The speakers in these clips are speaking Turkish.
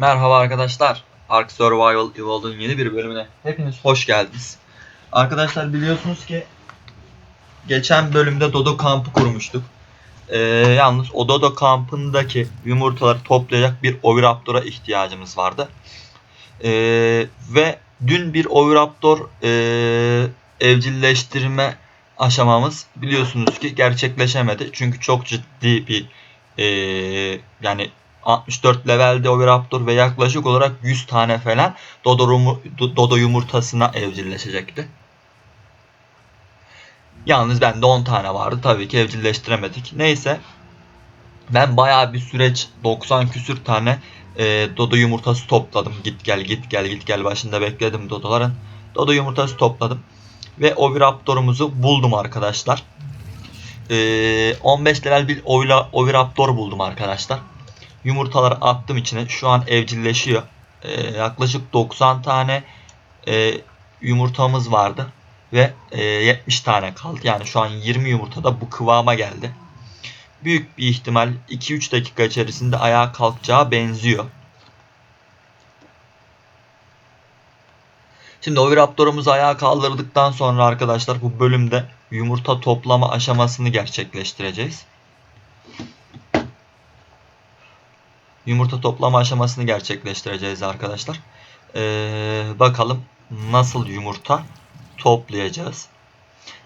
Merhaba arkadaşlar. Ark Survival Evolved'ın yeni bir bölümüne hepiniz hoş geldiniz. Arkadaşlar biliyorsunuz ki geçen bölümde Dodo kampı kurmuştuk. Ee, yalnız o Dodo kampındaki yumurtaları toplayacak bir Oviraptor'a ihtiyacımız vardı. Ee, ve dün bir Oviraptor ee, evcilleştirme aşamamız biliyorsunuz ki gerçekleşemedi. Çünkü çok ciddi bir ee, yani 64 levelde Oviraptor ve yaklaşık olarak 100 tane falan Dodo, Dodo yumurtasına evcilleşecekti. Yalnız bende 10 tane vardı. Tabii ki evcilleştiremedik. Neyse. Ben bayağı bir süreç 90 küsür tane e, Dodo yumurtası topladım. Git gel git gel git gel başında bekledim Dodoların. Dodo yumurtası topladım. Ve Oviraptor'umuzu buldum arkadaşlar. E, 15 level bir Oviraptor buldum arkadaşlar. Yumurtaları attım içine. Şu an evcilleşiyor. E, yaklaşık 90 tane e, yumurtamız vardı. Ve e, 70 tane kaldı. Yani şu an 20 yumurtada bu kıvama geldi. Büyük bir ihtimal 2-3 dakika içerisinde ayağa kalkacağı benziyor. Şimdi Oviraptor'umuzu ayağa kaldırdıktan sonra arkadaşlar bu bölümde yumurta toplama aşamasını gerçekleştireceğiz. Yumurta toplama aşamasını gerçekleştireceğiz arkadaşlar. Ee, bakalım nasıl yumurta toplayacağız.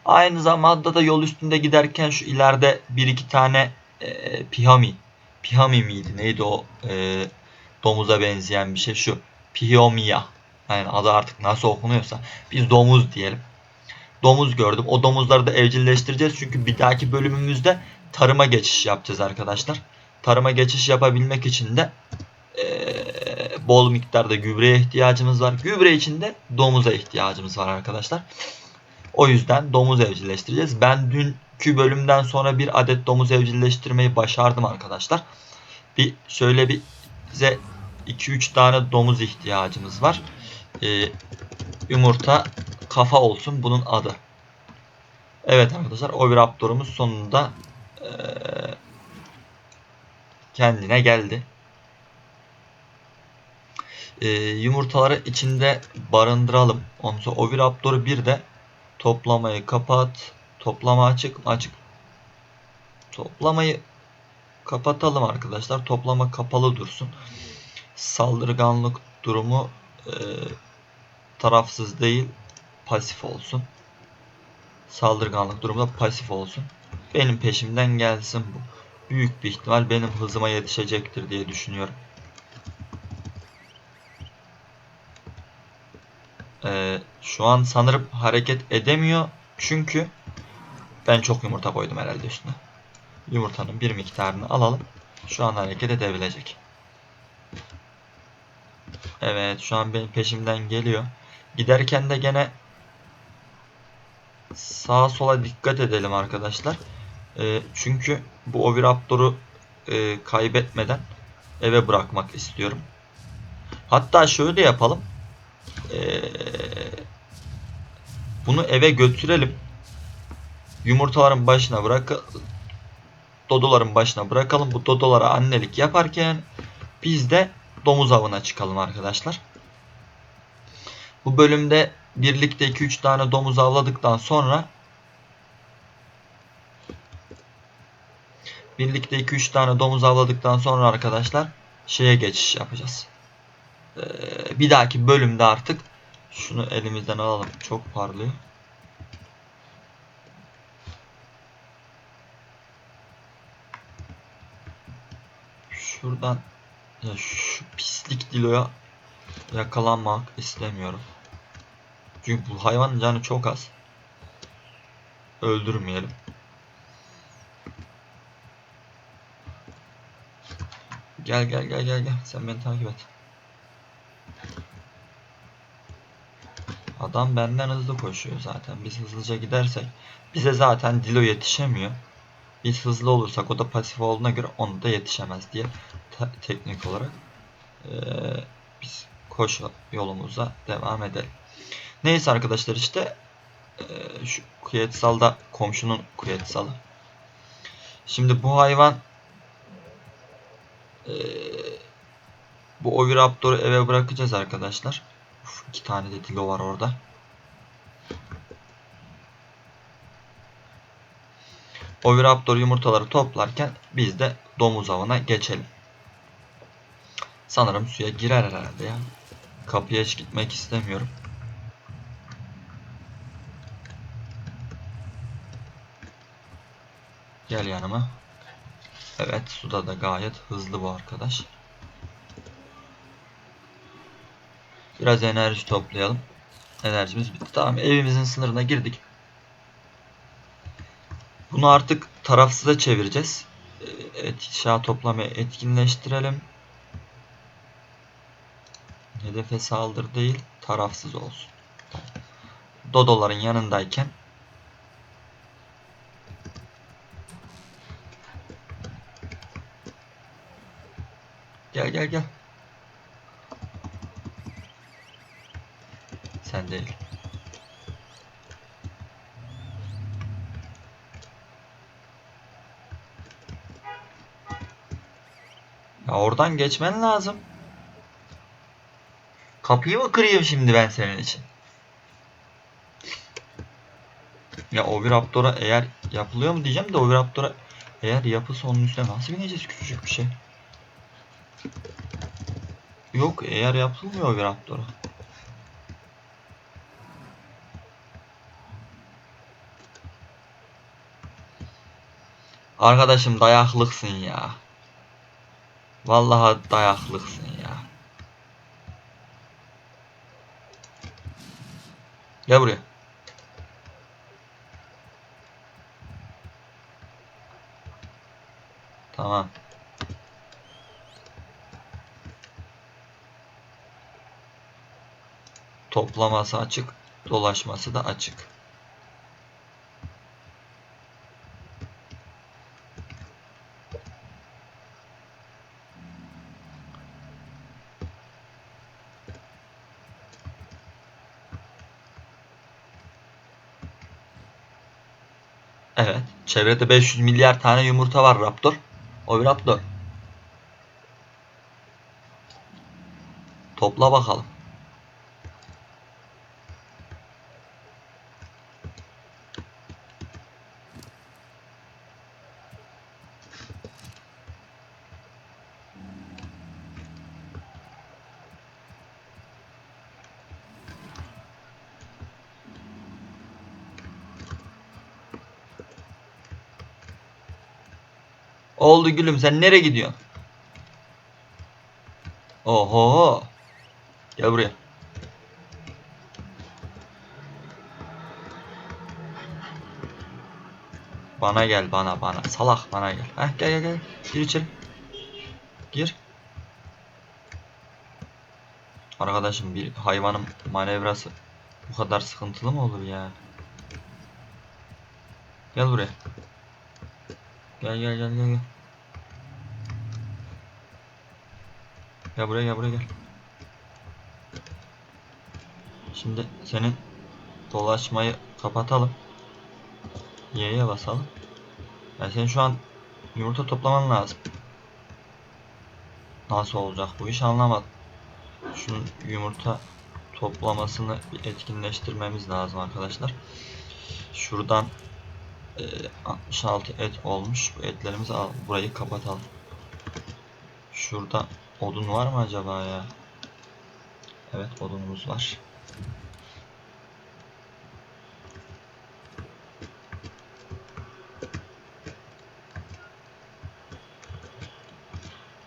Aynı zamanda da yol üstünde giderken şu ileride bir iki tane e, pihami. Pihami miydi? Neydi o e, domuza benzeyen bir şey şu. Pihomia. Yani adı artık nasıl okunuyorsa. Biz domuz diyelim. Domuz gördüm. O domuzları da evcilleştireceğiz. Çünkü bir dahaki bölümümüzde tarıma geçiş yapacağız arkadaşlar. Tarıma geçiş yapabilmek için de e, bol miktarda gübreye ihtiyacımız var. Gübre için de domuza ihtiyacımız var arkadaşlar. O yüzden domuz evcilleştireceğiz. Ben dünkü bölümden sonra bir adet domuz evcilleştirmeyi başardım arkadaşlar. Bir şöyle bir bize 2-3 tane domuz ihtiyacımız var. Ee, yumurta kafa olsun bunun adı. Evet arkadaşlar Oviraptor'umuz sonunda ee, kendine geldi. Ee, yumurtaları içinde barındıralım. Ondan sonra Oviraptor'u bir de Toplamayı kapat. Toplama açık? Açık. Toplamayı kapatalım arkadaşlar. Toplama kapalı dursun. Saldırganlık durumu e, tarafsız değil pasif olsun. Saldırganlık durumu da pasif olsun. Benim peşimden gelsin bu. Büyük bir ihtimal benim hızıma yetişecektir diye düşünüyorum. Ee, şu an sanırım hareket edemiyor. Çünkü ben çok yumurta koydum herhalde üstüne. Yumurtanın bir miktarını alalım. Şu an hareket edebilecek. Evet şu an benim peşimden geliyor. Giderken de gene sağa sola dikkat edelim arkadaşlar. Ee, çünkü bu Oviraptor'u e, kaybetmeden eve bırakmak istiyorum. Hatta şöyle yapalım. Ee, bunu eve götürelim. Yumurtaların başına bırak dodoların başına bırakalım. Bu dodolara annelik yaparken biz de domuz avına çıkalım arkadaşlar. Bu bölümde birlikte 2-3 tane domuz avladıktan sonra birlikte 2-3 tane domuz avladıktan sonra arkadaşlar şeye geçiş yapacağız. Ee, bir dahaki bölümde artık şunu elimizden alalım. Çok parlıyor. Şuradan ya şu pislik diloya yakalanmak istemiyorum. Çünkü bu hayvanın canı çok az. Öldürmeyelim. Gel gel gel gel gel. Sen beni takip et. Adam benden hızlı koşuyor zaten. Biz hızlıca gidersek bize zaten Dilo yetişemiyor. Biz hızlı olursak o da pasif olduğuna göre onu da yetişemez diye te- teknik olarak eee, biz koş yolumuza devam edelim. Neyse arkadaşlar işte eee, şu Kuyetsal'da komşunun Kuyetsal'ı. Şimdi bu hayvan eee Bu Oviraptor'u eve bırakacağız arkadaşlar. Uf, iki tane de dilo var orada. Oviraptor yumurtaları toplarken biz de domuz avına geçelim. Sanırım suya girer herhalde ya. Kapıya hiç gitmek istemiyorum. Gel yanıma. Evet suda da gayet hızlı bu arkadaş. Biraz enerji toplayalım. Enerjimiz bitti. Tamam evimizin sınırına girdik. Bunu artık tarafsıza çevireceğiz. Ee, Eşya toplamayı etkinleştirelim. Hedefe saldır değil, tarafsız olsun. Dodoların yanındayken Gel gel gel. Sen değil. Ya oradan geçmen lazım. Kapıyı mı kırayım şimdi ben senin için? Ya Oviraptor'a eğer yapılıyor mu diyeceğim de Oviraptor'a eğer yapısı onun üstüne nasıl bineceğiz küçücük bir şey? Yok eğer yapılmıyor Oviraptor'a. Arkadaşım dayaklıksın ya. Vallahi dayaklıksın ya. Gel buraya. Tamam. Toplaması açık, dolaşması da açık. Evet. Çevrede 500 milyar tane yumurta var Raptor. O bir Raptor. Topla bakalım. Oldu gülüm sen nereye gidiyorsun? Oho. Gel buraya. Bana gel bana bana. Salak bana gel. Heh gel gel gel. Gir içeri. Gir. Arkadaşım bir hayvanın manevrası bu kadar sıkıntılı mı olur ya? Gel buraya. Gel gel gel gel gel. Gel buraya gel buraya gel. Şimdi senin dolaşmayı kapatalım. Y'ye basalım. Yani senin şu an yumurta toplaman lazım. Nasıl olacak bu iş anlamadım. Şunun yumurta toplamasını etkinleştirmemiz lazım arkadaşlar. Şuradan e, 66 et olmuş. Bu etlerimizi al. Burayı kapatalım. Şurada odun var mı acaba ya? Evet odunumuz var.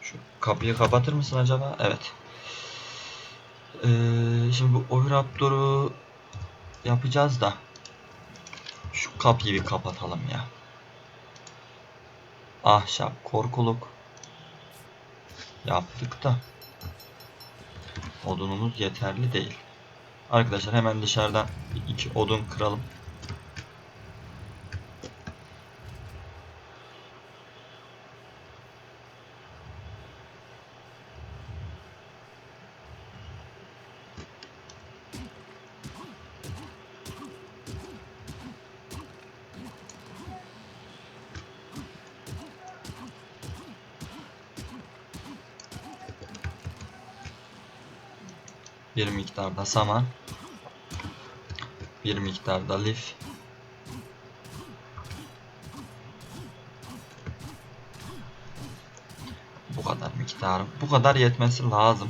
Şu kapıyı kapatır mısın acaba? Evet. Ee, şimdi bu Oviraptor'u yapacağız da şu kapıyı bir kapatalım ya. Ahşap korkuluk yaptık da odunumuz yeterli değil. Arkadaşlar hemen dışarıdan iki odun kıralım. Bir miktarda saman. Bir miktarda lif. Bu kadar miktarım. Bu kadar yetmesi lazım.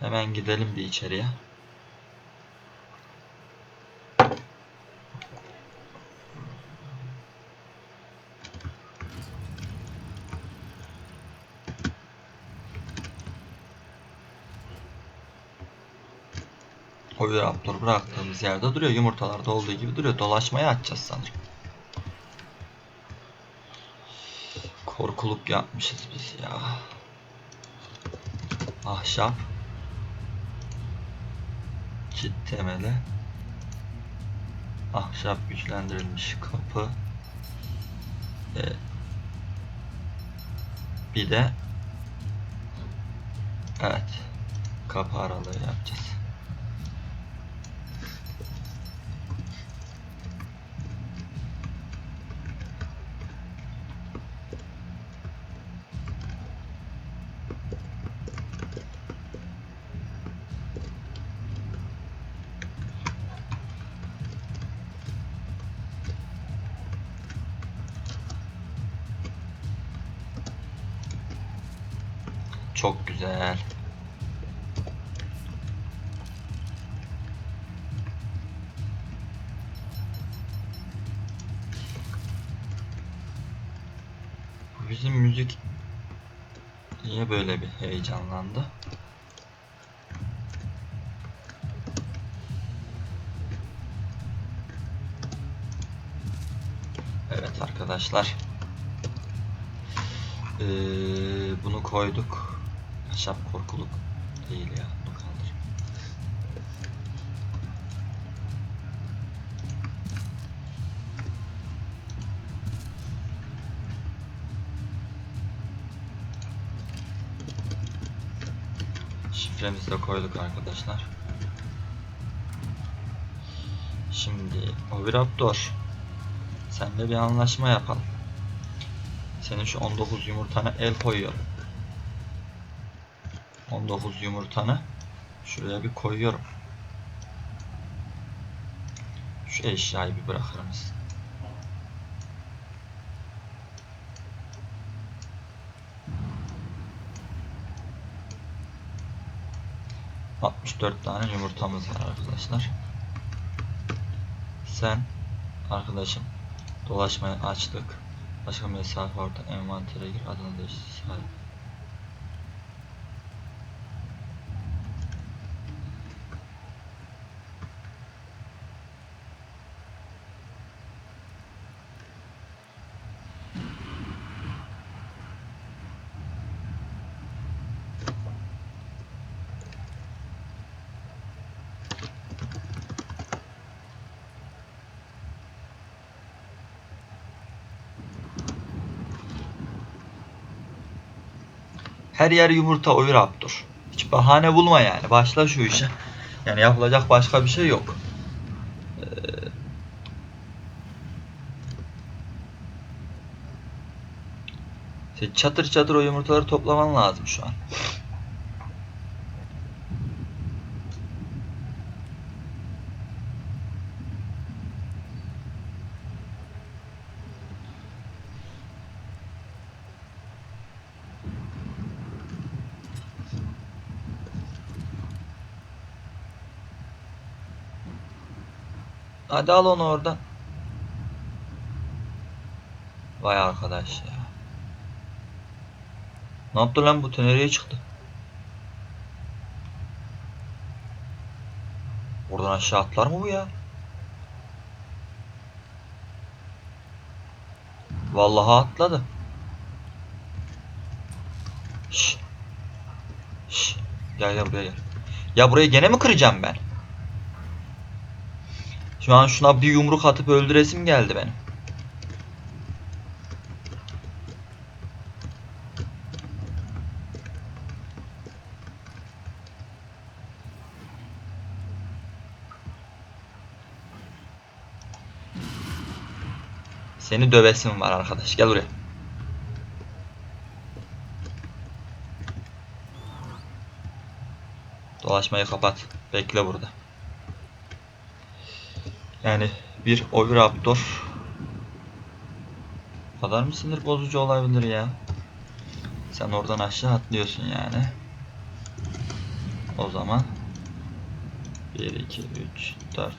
Hemen gidelim bir içeriye. O Raptor bıraktığımız yerde duruyor. Yumurtalarda olduğu gibi duruyor. Dolaşmaya açacağız sanırım. Korkuluk yapmışız biz ya. Ahşap. Çit temeli. Ahşap güçlendirilmiş kapı. Ee, bir de Evet. Kapı aralığı yapacağız. Çok güzel. Bizim müzik niye böyle bir heyecanlandı? Evet arkadaşlar. Ee, bunu koyduk. Ahşap korkuluk değil ya. Bunu kaldır. Şifremizi de koyduk arkadaşlar. Şimdi Oviraptor senle bir anlaşma yapalım. Senin şu 19 yumurtana el koyuyorum. 19 yumurtanı şuraya bir koyuyorum. Şu eşyayı bir bırakır mısın? ...64 tane yumurtamız var arkadaşlar. Sen arkadaşım dolaşmayı açtık. Başka mesafe orta envantere gir adını değiştir. Her yer yumurta oyur Abdur. Hiç bahane bulma yani. Başla şu işe. Yani yapılacak başka bir şey yok. Ee, çatır çatır o yumurtaları toplaman lazım şu an. Hadi al onu oradan. Vay arkadaş ya. Ne yaptı lan bu nereye çıktı? Oradan aşağı atlar mı bu ya? Vallahi atladı. Şş. Şş. Gel gel buraya gel. Ya burayı gene mi kıracağım ben? Şu an şuna bir yumruk atıp öldüresim geldi benim. Seni dövesim var arkadaş. Gel buraya. Dolaşmayı kapat. Bekle burada. Yani bir Oviraptor kadar mı sinir bozucu olabilir ya? Sen oradan aşağı atlıyorsun yani. O zaman 1, 2, 3, 4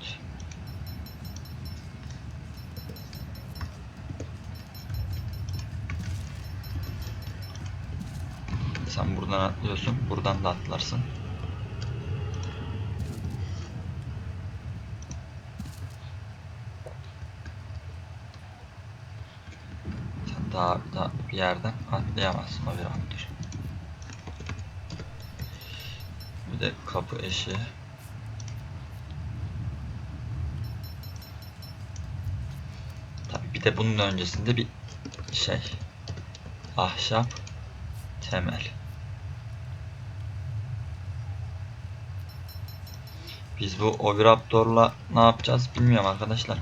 Sen buradan atlıyorsun. Buradan da atlarsın. Sen daha, daha bir yerden atlayamazsın o bir raptor. Bir de kapı eşiği. Tabii bir de bunun öncesinde bir şey. Ahşap temel. Biz bu Oviraptor'la ne yapacağız bilmiyorum arkadaşlar.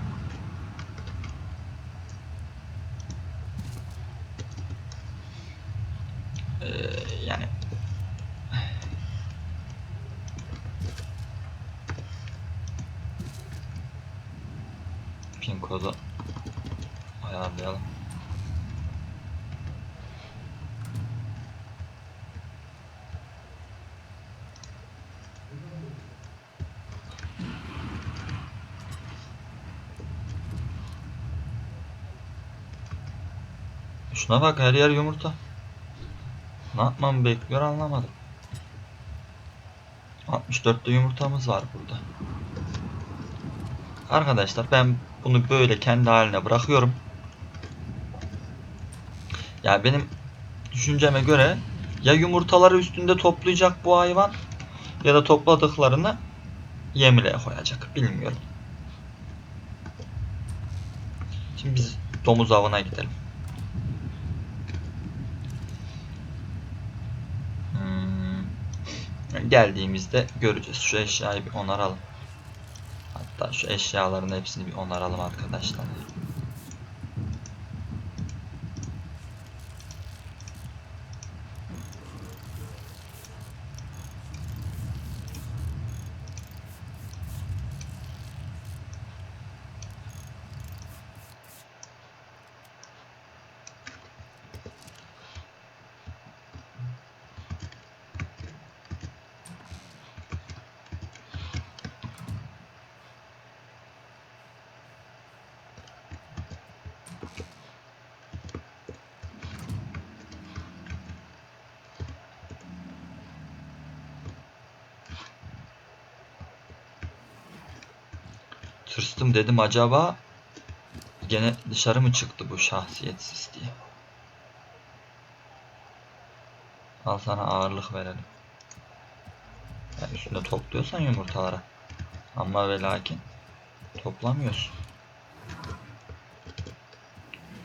Ee, yani pin kodu ayarlayalım. Şuna bak her yer yumurta. Ne yapmamı bekliyor anlamadım. 64'te yumurtamız var burada. Arkadaşlar ben bunu böyle kendi haline bırakıyorum. Ya benim düşünceme göre ya yumurtaları üstünde toplayacak bu hayvan ya da topladıklarını yemliğe koyacak. Bilmiyorum. Şimdi biz domuz avına gidelim. Geldiğimizde göreceğiz. Şu eşyayı bir onaralım. Hatta şu eşyaların hepsini bir onaralım arkadaşlar. Tırstım dedim acaba gene dışarı mı çıktı bu şahsiyetsiz diye. Al sana ağırlık verelim. Yani üstünde topluyorsan yumurtalara. Ama ve lakin toplamıyorsun.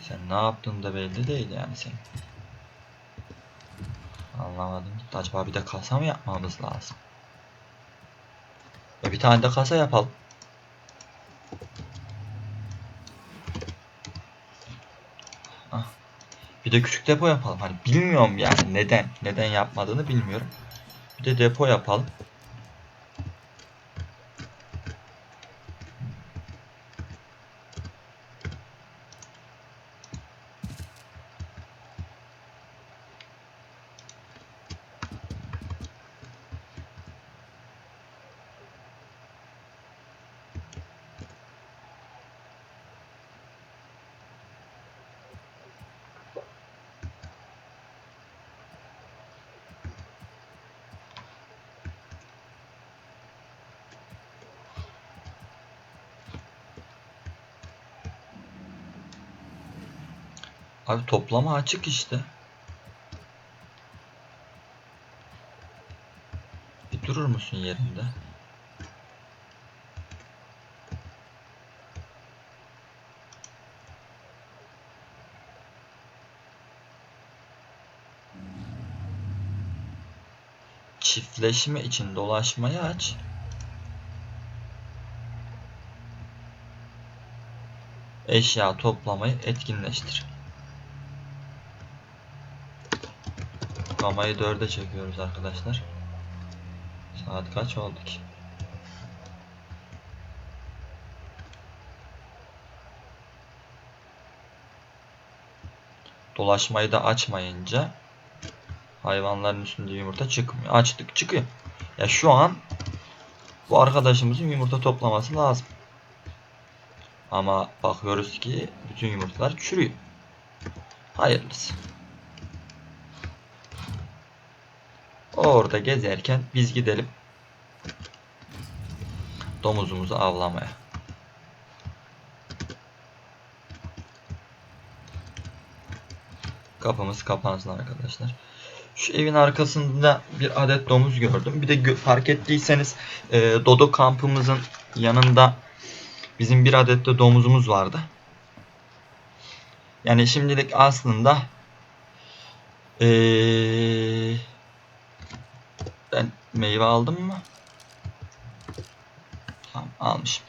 Sen ne yaptığın da belli değil yani senin. Anlamadım. Acaba bir de kasa mı yapmamız lazım? E bir tane de kasa yapalım. Bir de küçük depo yapalım. Hani bilmiyorum yani neden. Neden yapmadığını bilmiyorum. Bir de depo yapalım. Abi toplama açık işte. Bir durur musun yerinde? Çiftleşme için dolaşmayı aç. Eşya toplamayı etkinleştir. Gamayı 4'e çekiyoruz arkadaşlar. Saat kaç oldu ki? Dolaşmayı da açmayınca hayvanların üstünde yumurta çıkmıyor. Açtık çıkıyor. Ya şu an bu arkadaşımızın yumurta toplaması lazım. Ama bakıyoruz ki bütün yumurtalar çürüyor. Hayırlısı. O orada gezerken biz gidelim domuzumuzu avlamaya. Kapımız kapansın arkadaşlar. Şu evin arkasında bir adet domuz gördüm. Bir de fark ettiyseniz e, Dodo kampımızın yanında bizim bir adet de domuzumuz vardı. Yani şimdilik aslında eee ben meyve aldım mı? Tamam almışım.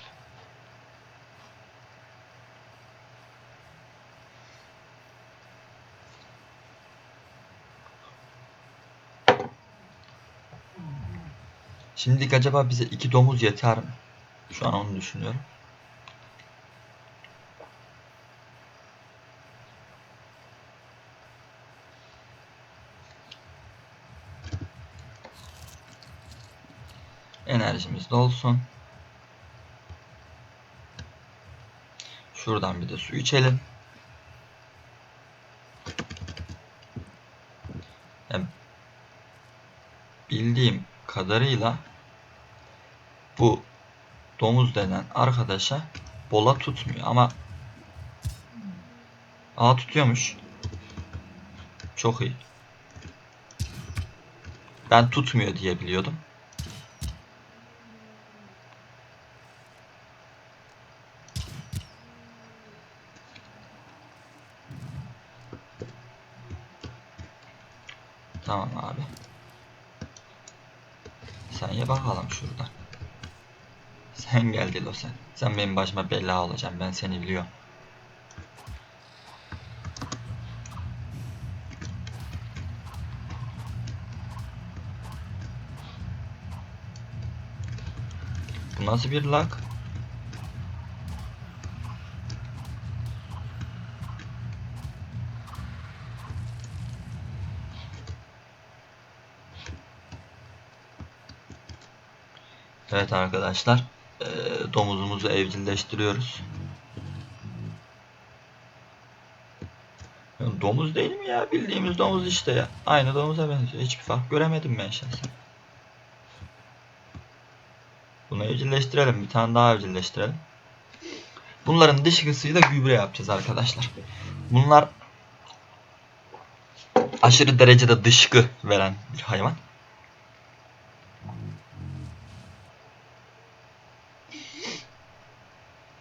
Şimdilik acaba bize iki domuz yeter mi? Şu an onu düşünüyorum. Enerjimiz dolsun. Şuradan bir de su içelim. Yani bildiğim kadarıyla bu domuz denen arkadaşa bola tutmuyor ama Aa tutuyormuş. Çok iyi. Ben tutmuyor diye biliyordum. Tamam abi. Sen ye bakalım şuradan. Sen gel Dilo sen. Sen benim başıma bela olacaksın. Ben seni biliyorum. Bu nasıl bir lag? Evet arkadaşlar. eee, domuzumuzu evcilleştiriyoruz. Domuz değil mi ya? Bildiğimiz domuz işte ya. Aynı domuza benziyor. Hiçbir fark göremedim ben şahsen. Bunu evcilleştirelim. Bir tane daha evcilleştirelim. Bunların dışkısıyla gübre yapacağız arkadaşlar. Bunlar aşırı derecede dışkı veren bir hayvan.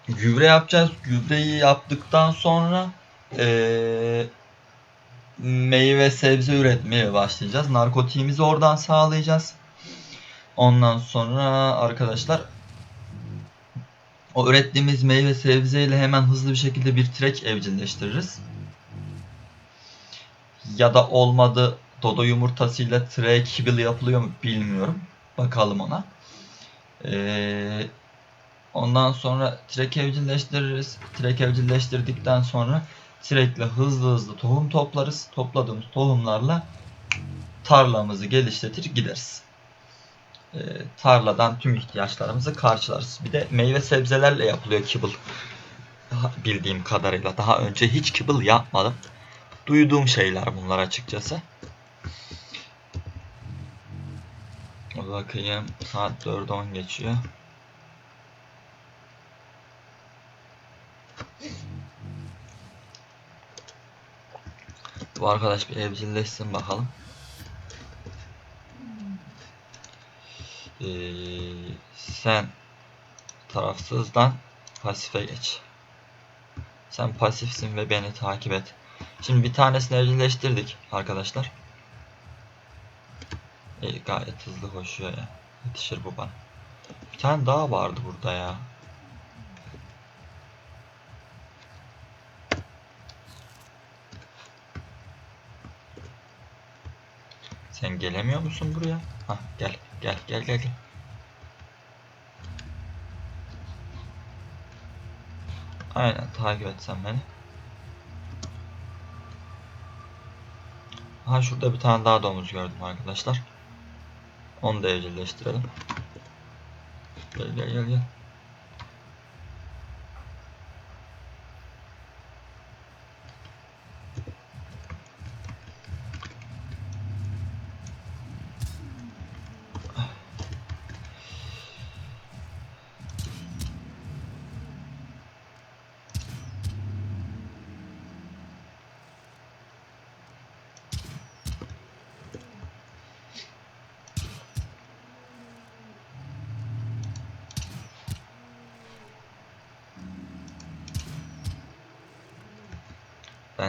Gübre yapacağız. Gübreyi yaptıktan sonra eee, meyve sebze üretmeye başlayacağız. Narkotiğimizi oradan sağlayacağız. Ondan sonra arkadaşlar o ürettiğimiz meyve sebzeyle hemen hızlı bir şekilde bir trek evcilleştiririz. Ya da olmadı dodo yumurtasıyla trek kibble yapılıyor mu bilmiyorum. Bakalım ona. Ee, ondan sonra trek evcilleştiririz. Trek evcilleştirdikten sonra trekle hızlı hızlı tohum toplarız. Topladığımız tohumlarla tarlamızı geliştirir gideriz e, tarladan tüm ihtiyaçlarımızı karşılarız. Bir de meyve sebzelerle yapılıyor kibble. Bildiğim kadarıyla daha önce hiç kibble yapmadım. Duyduğum şeyler bunlar açıkçası. Bakayım saat 4.10 geçiyor. Bu arkadaş bir evcilleşsin bakalım. Ee, sen tarafsızdan pasife geç. Sen pasifsin ve beni takip et. Şimdi bir tanesini evcilleştirdik arkadaşlar. İyi, gayet hızlı koşuyor ya. Yetişir bu bana. Bir tane daha vardı burada ya. Sen gelemiyor musun buraya? Hah gel. Gel gel gel gel. Aynen takip et sen beni. Ha şurada bir tane daha domuz gördüm arkadaşlar. Onu da evcilleştirelim. Gel gel gel gel.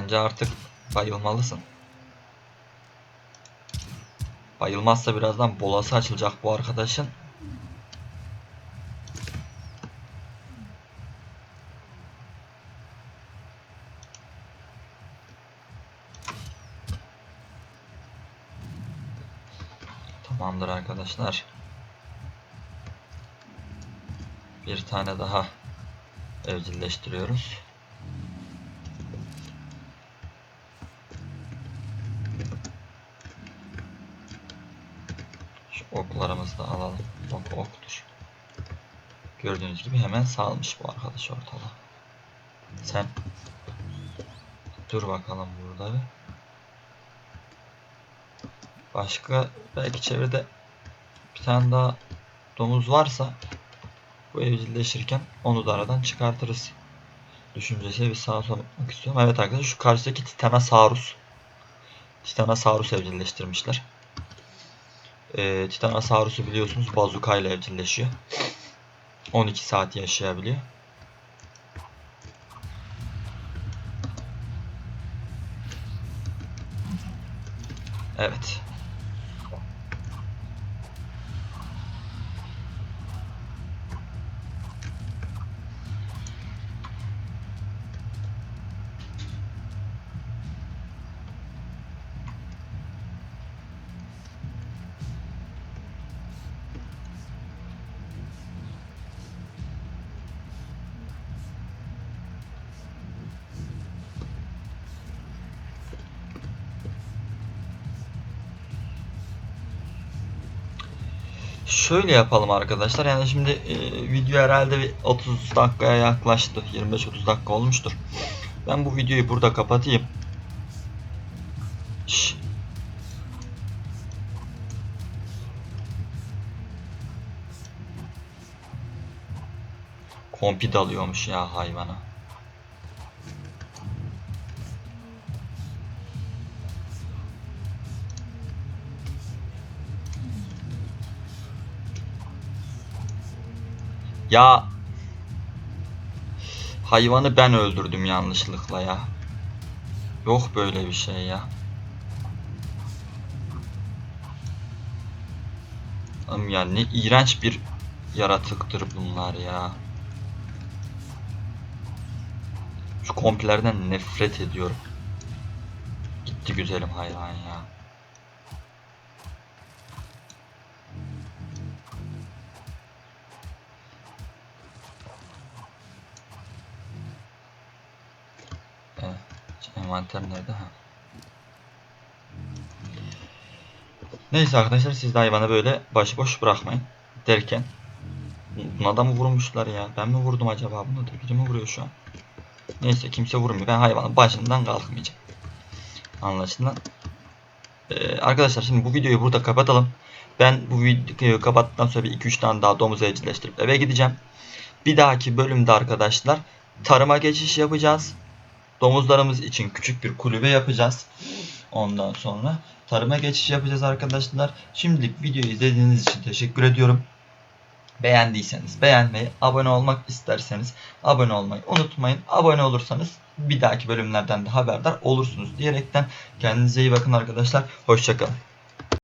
Bence artık bayılmalısın. Bayılmazsa birazdan bolası açılacak bu arkadaşın. Tamamdır arkadaşlar. Bir tane daha evcilleştiriyoruz. Şu oklarımızı da alalım. Ok oktur. Gördüğünüz gibi hemen salmış bu arkadaş ortalığı. Sen dur bakalım burada. Başka belki çevrede bir tane daha domuz varsa bu evcilleşirken onu da aradan çıkartırız. Düşüncesiyle bir sağa sola bakmak istiyorum. Evet arkadaşlar şu karşıdaki Titanosaurus. Titanosaurus evcilleştirmişler. Ee, Titanosaurus'u biliyorsunuz bazuka ile evcilleşiyor. 12 saat yaşayabiliyor. Evet. Şöyle yapalım arkadaşlar. Yani şimdi e, video herhalde bir 30 dakikaya yaklaştı. 25-30 dakika olmuştur. Ben bu videoyu burada kapatayım. Şş. Kompi dalıyormuş ya hayvana. Ya hayvanı ben öldürdüm yanlışlıkla ya. Yok böyle bir şey ya. Am ya ne iğrenç bir yaratıktır bunlar ya. Şu kompilerden nefret ediyorum. Gitti güzelim hayvan ya. Envanter nerede? Ha. Neyse arkadaşlar siz de hayvanı böyle başıboş bırakmayın derken Buna da mı vurmuşlar ya? Ben mi vurdum acaba? Buna da biri mi vuruyor şu an? Neyse kimse vurmuyor. Ben hayvanın başından kalkmayacağım. Anlaşılan. Ee, arkadaşlar şimdi bu videoyu burada kapatalım. Ben bu videoyu kapattıktan sonra bir 2-3 tane daha domuz evcilleştirip eve gideceğim. Bir dahaki bölümde arkadaşlar tarıma geçiş yapacağız. Domuzlarımız için küçük bir kulübe yapacağız. Ondan sonra tarıma geçiş yapacağız arkadaşlar. Şimdilik videoyu izlediğiniz için teşekkür ediyorum. Beğendiyseniz beğenmeyi, abone olmak isterseniz abone olmayı unutmayın. Abone olursanız bir dahaki bölümlerden de haberdar olursunuz diyerekten kendinize iyi bakın arkadaşlar. Hoşçakalın.